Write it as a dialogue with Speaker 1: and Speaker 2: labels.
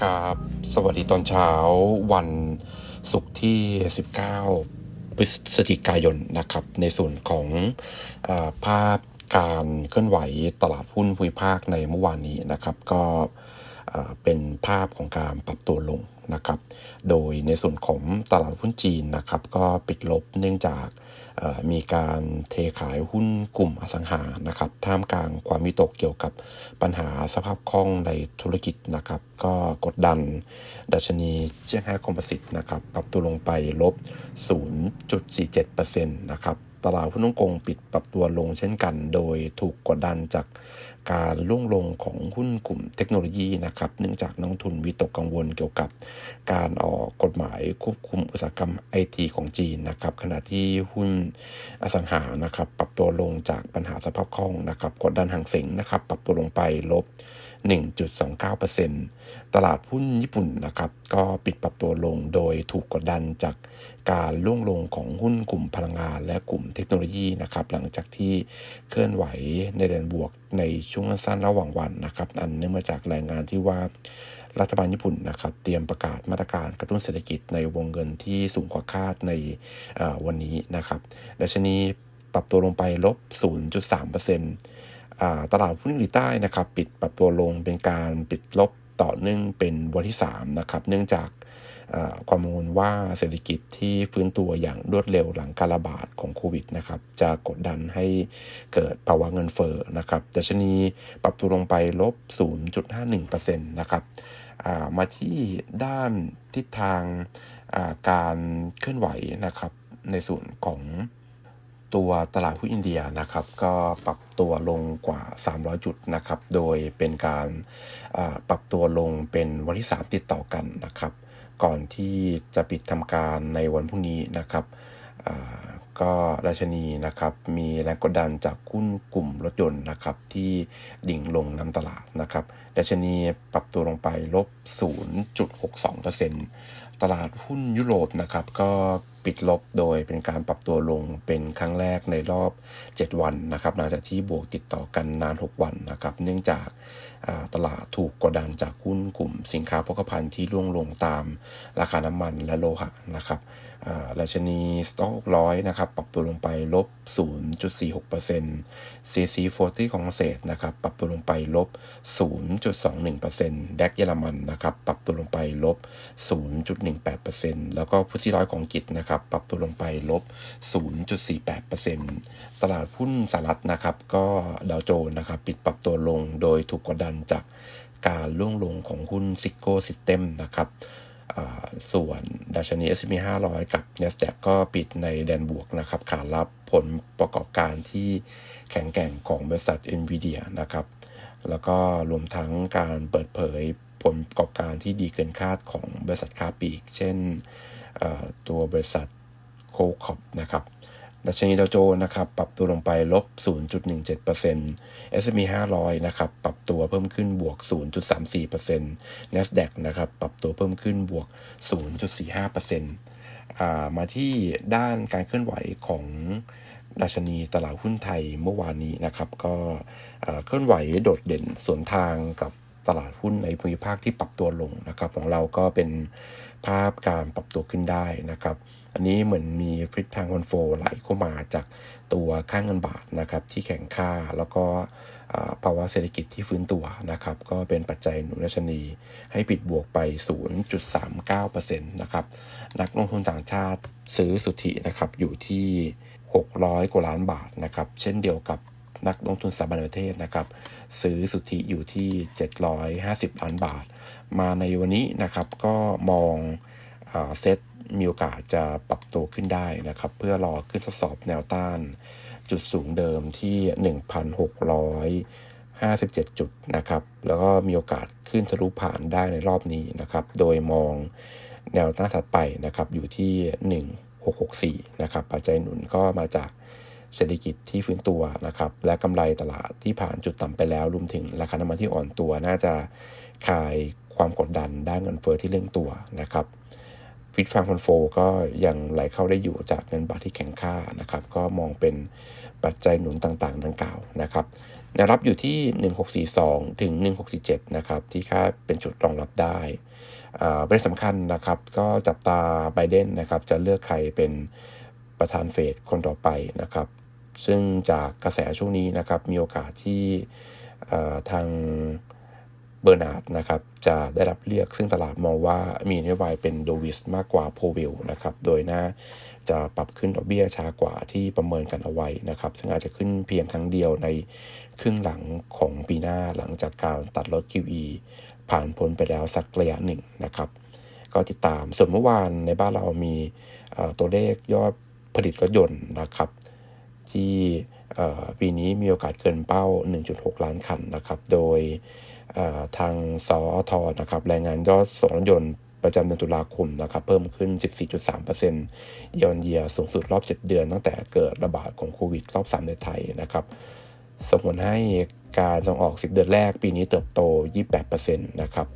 Speaker 1: ครับ สวัสดีตอนเช้าวันศุกร์ที่ 19 พฤศจิกายนนะครับ ในส่วนของอาภาพการเคลื่อนไหวตลาดหุ้นภูมิภาคในเมื่อวานนี้นะครับ ก็ เป็นภาพของการปรับตัวลงนะครับ โดยในส่วนของตลาดหุ้นจีนนะครับ ก็ปิดลบเนื่องจากมีการเทขายหุ้นกลุ่มอสังหานะครับ ท่ามกลางความวิตกเกี่ยวกับปัญหาสภาพคล่องในธุรกิจนะครับ ก็กดดันดัชนีเชียงไฮ้คอมโพสิตนะครับ ปรับตัวลงไปลบ 0.47%นะครับ ตลาดหุ้นฮ่องกงปิดปรับตัวลงเช่นกัน โดยถูกกดดันจากการล่วงลงของหุ้นกลุ่มเทคโนโลยีนะครับ เนื่องจากนักทุนวิตกกังวลเกี่ยวกับการออกกฎหมายควบคุมอุตสาหกรรมไอทีของจีนนะครับ ขณะที่หุ้นอสังหานะครับ ปรับตัวลงจากปัญหาสภาพคล่องนะครับ กดดันหางเสงนะครับ ปรับตัวลงไปลบ 1.29%ตลาดหุ้นญี่ปุ่นนะครับก็ปิดปรับตัวลงโดยถูกกดดันจากการล่วงลงของหุ้นกลุ่มพลังงาน และกลุ่มเทคโนโลยีนะครับหลังจากที่เคลื่อนไหวในแดนบวกในช่วงสั้นระหว่างวันนะครับอันเนื่องมาจากรายงานที่ว่ารัฐบาลญี่ปุ่นนะครับเตรียมประกาศมาตรการกระตุ้นเศรษฐกิจในวงเงินที่สูงกว่าคาดในวันนี้นะครับดัชนีปรับตัวลงไปลบ 0.3% ตลาดหุ้นเกาหลีใต้นะครับ ปิดปรับตัวลงเป็นการปิดลบต่อเนื่องเป็นวันที่3นะครับเนื่องจากความกังวลว่าเศรษฐกิจที่ฟื้นตัวอย่างรวดเร็วหลังการระบาดของโควิดนะครับจะกดดันให้เกิดภาวะเงินเฟ้อนะครับดัชนีปรับตัวลงไปลบ 0.51%นะครับมาที่ด้านทิศทางการเคลื่อนไหวนะครับในส่วนของ ตัวตลาดหุ้นอินเดียนะครับก็ปรับตัวลงกว่า 300 จุดนะครับ โดยเป็นการปรับตัวลงเป็นวันที่ 3 ติดต่อกันนะครับ ก่อนที่จะปิดทำการในวันพรุ่งนี้นะครับ ก็ราชนีนะครับมีแรงกดดันจากหุ้นกลุ่มรถยนต์นะครับที่ดิ่งลงนำตลาดนะครับดัชนีปรับตัวลงไปลบ 0.62%ตลาดหุ้นยุโรปนะครับก็ปิดลบโดยเป็นการปรับตัวลงเป็นครั้งแรกในรอบ 7 วันนะครับหลังจากที่บวกติดต่อกันนาน 6 วันนะครับเนื่องจากตลาดถูกกดดันจากหุ้นกลุ่มสินค้าโภคภัณฑ์ที่ร่วงลงตามราคาน้ำมันและโลหะนะครับ อ่าชนีสต็อกร้อยนะครับ ปรับตัวลงไปลบ 0.46% CC 40ของเศสนะครับ ปรับตัวลงไปลบ 0.21%แดกเยอรมันนะครับ ปรับตัวลงไปลบ 0.18%แล้วก็พุทธิร้อยของกฤษนะครับ ปรับตัวลงไปลบ 0.48%ตลาดหุ้นสหรัฐนะครับ ก็ดาวโจนส์นะครับ ปิดปรับตัวลงโดยถูกกดดันจากการล่วงลงของหุ้นซิโก้ซิสเต็มนะครับ ส่วนดัชนี S&P 500 กับ NASDAQ ก็ปิดในแดนบวกนะครับขารับผลประกอบการที่แข็งแกร่งของบริษัท NVIDIA นะครับ แล้วก็รวมทั้งการเปิดเผยผลประกอบการที่ดีเกินคาดของบริษัทค้าปลีก เช่นตัวบริษัทโคคอปนะครับ ดัชนีดาวโจนส์นะครับปรับตัวลงไปลบ 0.17% S&P 500 นะครับปรับตัวเพิ่มขึ้นบวก 0.34% NASDAQ นะครับปรับตัวเพิ่มขึ้นบวก 0.45%มาที่ด้านการเคลื่อนไหวของดัชนีตลาดหุ้นไทยเมื่อวานนี้นะครับ ก็เอ่อเคลื่อนไหวโดดเด่นสวนทางกับ ตลาดหุ้นในภูมิภาคที่ปรับตัวลงนะครับของเราก็เป็นภาพการปรับตัวขึ้นได้นะครับ อันนี้เหมือนมีฟิตทางคอนโฟไหลเข้ามาจากตัวค่างเงินบาทนะครับที่แข็งค่าแล้วก็ภาวะเศรษฐกิจที่ฟื้นตัวนะครับ ก็เป็นปัจจัยหนุนดัชนี ให้ปิดบวกไป 0.39%นะครับนักลงทุนต่างชาติซื้อสุทธินะครับอยู่ที่ 600 กว่าล้านบาทนะครับ เช่นเดียวกับ นักลงทุนสถาบันประเทศนะครับ ซื้อสุทธิอยู่ที่ 750 ล้านบาท มาในวันนี้นะครับก็มองเซ็ตมีโอกาสจะปรับตัวขึ้นได้นะครับ เพื่อรอขึ้นทดสอบแนวต้าน จุดสูงเดิมที่ 1,657 จุดนะครับ แล้วก็มีโอกาสขึ้นทะลุผ่านได้ในรอบนี้นะครับ โดยมองแนวต้านถัดไปนะครับอยู่ที่ 1664 นะครับ ปัจจัยหนุนก็มาจาก เศรษฐกิจที่ฟื้นตัวนะครับและกำไรตลาดที่ผ่านจุดต่ำไปแล้วรวมถึงราคาน้ำมันที่อ่อนตัวน่าจะคลายความกดดันด้านเงินเฟ้อที่เร่งตัวนะครับฟิตฟังคอนโฟก็ยังไหลเข้าได้อยู่จากเงินบาทที่แข็งค่านะครับก็มองเป็นปัจจัยหนุนต่างๆ ดังกล่าวนะครับแนวรับอยู่ที่ 1642 ถึง 1647 นะครับที่ค่าเป็นจุดรองรับได้อ่าประเด็นสำคัญนะครับก็จับตาไบเดนนะครับจะเลือกใครเป็นประธานเฟดคนต่อไปนะครับ ซึ่งจากกระแสช่วงนี้นะครับมีโอกาสที่ทางเบอร์นาร์ดนะครับจะได้รับเลือกซึ่งตลาดมองว่ามีนโยบายเป็นโดวิสมากกว่าโพวิลนะครับโดยน่าจะปรับขึ้นดอกเบี้ยช้ากว่าที่ประเมินกันเอาไว้นะครับซึ่งอาจจะขึ้นเพียงครั้งเดียวในครึ่งหลังของปีหน้าหลังจากการตัดลด QE ผ่านพ้นไปแล้วสักระยะหนึ่งนะครับ ก็ติดตามส่วนเมื่อวานในบ้านเรามีตัวเลขยอดผลิตรถยนต์นะครับ ที่ปีนี้มีโอกาสเกินเป้า 1.6 ล้านคันนะครับ โดยทางสอทนะครับรายงานยอดส่งรถยนต์ประจำเดือนตุลาคมนะครับเพิ่มขึ้น 14.3%เยอนเยียสูงสุดรอบ 7 เดือนตั้งแต่เกิดระบาดของโควิดรอบ 3 ในไทยนะครับส่งผลให้การส่งออก 10 เดือนแรกปีนี้เติบโต 28%นะครับ